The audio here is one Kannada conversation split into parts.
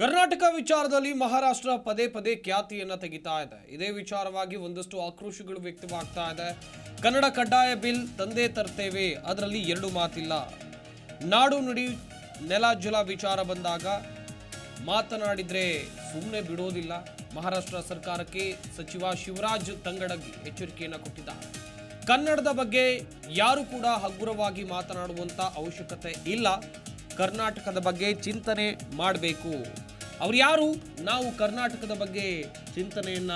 ಕರ್ನಾಟಕ ವಿಚಾರದಲ್ಲಿ ಮಹಾರಾಷ್ಟ್ರ ಪದೇ ಪದೇ ಖ್ಯಾತಿಯನ್ನು ತೆಗಿತಾ ಇದೆ. ಇದೇ ವಿಚಾರವಾಗಿ ಒಂದಷ್ಟು ಆಕ್ರೋಶಗಳು ವ್ಯಕ್ತವಾಗ್ತಾ ಇದೆ. ಕನ್ನಡ ಕಡ್ಡಾಯ ಬಿಲ್ ತಂದೆ ತರ್ತೇವೆ, ಅದರಲ್ಲಿ ಎರಡು ಮಾತಿಲ್ಲ. ನಾಡು ನುಡಿ ನೆಲ ಜಲ ವಿಚಾರ ಬಂದಾಗ ಮಾತನಾಡಿದರೆ ಸುಮ್ಮನೆ ಬಿಡೋದಿಲ್ಲ. ಮಹಾರಾಷ್ಟ್ರ ಸರ್ಕಾರಕ್ಕೆ ಸಚಿವ ಶಿವರಾಜ್ ತಂಗಡಗಿ ಎಚ್ಚರಿಕೆಯನ್ನು ಕೊಟ್ಟಿದ್ದಾರೆ. ಕನ್ನಡದ ಬಗ್ಗೆ ಯಾರು ಕೂಡ ಹಗುರವಾಗಿ ಮಾತನಾಡುವಂತ ಅವಶ್ಯಕತೆ ಇಲ್ಲ. ಕರ್ನಾಟಕದ ಬಗ್ಗೆ ಚಿಂತನೆ ಮಾಡಬೇಕು. ಅವ್ರು ಯಾರು? ನಾವು ಕರ್ನಾಟಕದ ಬಗ್ಗೆ ಚಿಂತನೆಯನ್ನ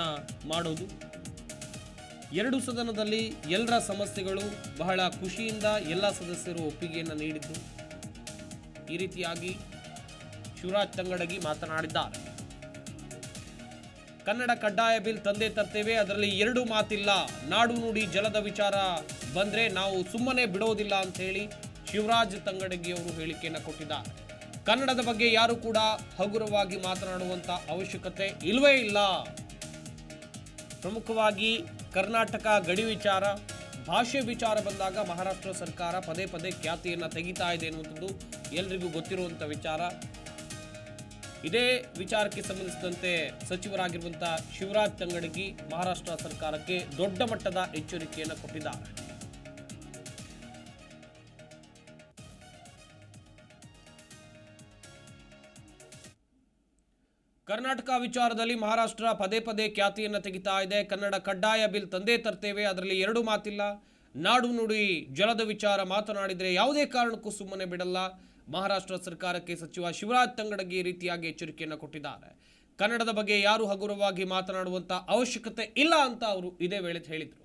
ಮಾಡೋದು. ಎರಡು ಸದನದಲ್ಲಿ ಎಲ್ಲರ ಸಮಸ್ಯೆಗಳು ಬಹಳ ಖುಷಿಯಿಂದ ಎಲ್ಲ ಸದಸ್ಯರು ಒಪ್ಪಿಗೆಯನ್ನು ನೀಡಿದ್ದು. ಈ ರೀತಿಯಾಗಿ ಶಿವರಾಜ್ ತಂಗಡಗಿ ಮಾತನಾಡಿದ್ದಾರೆ. ಕನ್ನಡ ಕಡ್ಡಾಯ ಬಿಲ್ ತಂದೆ ತರ್ತೇವೆ, ಅದರಲ್ಲಿ ಎರಡು ಮಾತಿಲ್ಲ. ನಾಡು ನುಡಿ ಜಲದ ವಿಚಾರ ಬಂದ್ರೆ ನಾವು ಸುಮ್ಮನೆ ಬಿಡೋದಿಲ್ಲ ಅಂತ ಹೇಳಿ ಶಿವರಾಜ್ ತಂಗಡಗಿ ಅವರು ಹೇಳಿಕೆಯನ್ನು ಕೊಟ್ಟಿದ್ದಾರೆ. ಕನ್ನಡದ ಬಗ್ಗೆ ಯಾರು ಕೂಡ ಹಗುರವಾಗಿ ಮಾತನಾಡುವಂತ ಅವಶ್ಯಕತೆ ಇಲ್ಲವೇ ಇಲ್ಲ. ಪ್ರಮುಖವಾಗಿ ಕರ್ನಾಟಕ ಗಡಿ ವಿಚಾರ, ಭಾಷೆ ವಿಚಾರ ಬಂದಾಗ ಮಹಾರಾಷ್ಟ್ರ ಸರ್ಕಾರ ಪದೇ ಪದೇ ಖ್ಯಾತಿಯನ್ನು ತೆಗಿತಾ ಇದೆ ಎನ್ನುವಂಥದ್ದು ಎಲ್ರಿಗೂ ಗೊತ್ತಿರುವಂಥ ವಿಚಾರ. ಇದೇ ವಿಚಾರಕ್ಕೆ ಸಂಬಂಧಿಸಿದಂತೆ ಸಚಿವರಾಗಿರುವಂಥ ಶಿವರಾಜ್ ತಂಗಡಗಿ ಮಹಾರಾಷ್ಟ್ರ ಸರ್ಕಾರಕ್ಕೆ ದೊಡ್ಡ ಮಟ್ಟದ ಎಚ್ಚರಿಕೆಯನ್ನು ಕೊಟ್ಟಿದ್ದಾರೆ. ಕರ್ನಾಟಕ ವಿಚಾರದಲ್ಲಿ ಮಹಾರಾಷ್ಟ್ರ ಪದೇ ಪದೇ ಖ್ಯಾತಿಯನ್ನು ತೆಗಿತಾ ಇದೆ. ಕನ್ನಡ ಕಡ್ಡಾಯ ಬಿಲ್ ತಂದೆ ತರ್ತೇವೆ, ಅದರಲ್ಲಿ ಎರಡು ಮಾತಿಲ್ಲ. ನಾಡು ನುಡಿ ಜಲದ ವಿಚಾರ ಮಾತನಾಡಿದರೆ ಯಾವುದೇ ಕಾರಣಕ್ಕೂ ಸುಮ್ಮನೆ ಬಿಡಲ್ಲ. ಮಹಾರಾಷ್ಟ್ರ ಸರ್ಕಾರಕ್ಕೆ ಸಚಿವ ಶಿವರಾಜ್ ತಂಗಡಗಿ ರೀತಿಯಾಗಿ ಎಚ್ಚರಿಕೆಯನ್ನು ಕೊಟ್ಟಿದ್ದಾರೆ. ಕನ್ನಡದ ಬಗ್ಗೆ ಯಾರು ಹಗುರವಾಗಿ ಮಾತನಾಡುವಂಥ ಅವಶ್ಯಕತೆ ಇಲ್ಲ ಅಂತ ಅವರು ಇದೇ ವೇಳೆ ಹೇಳಿದರು.